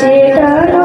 Take a look.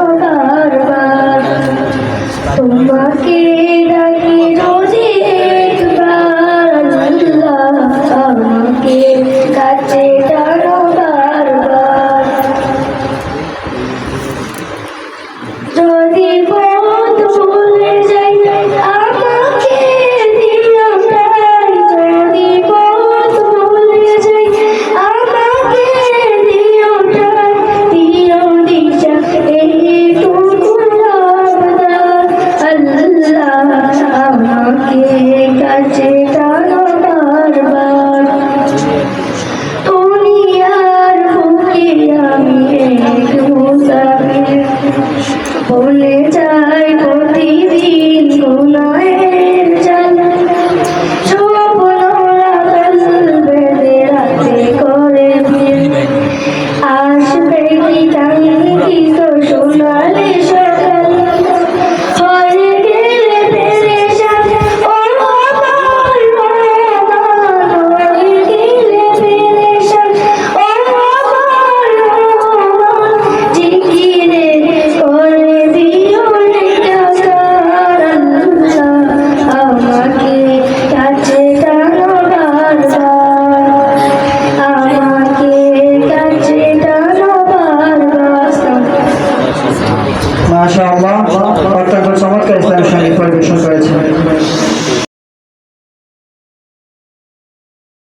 Hold it. মাশাআল্লাহ। অত্যন্ত চমৎকার ইসলাম সংগীত পরিবেশন করেছে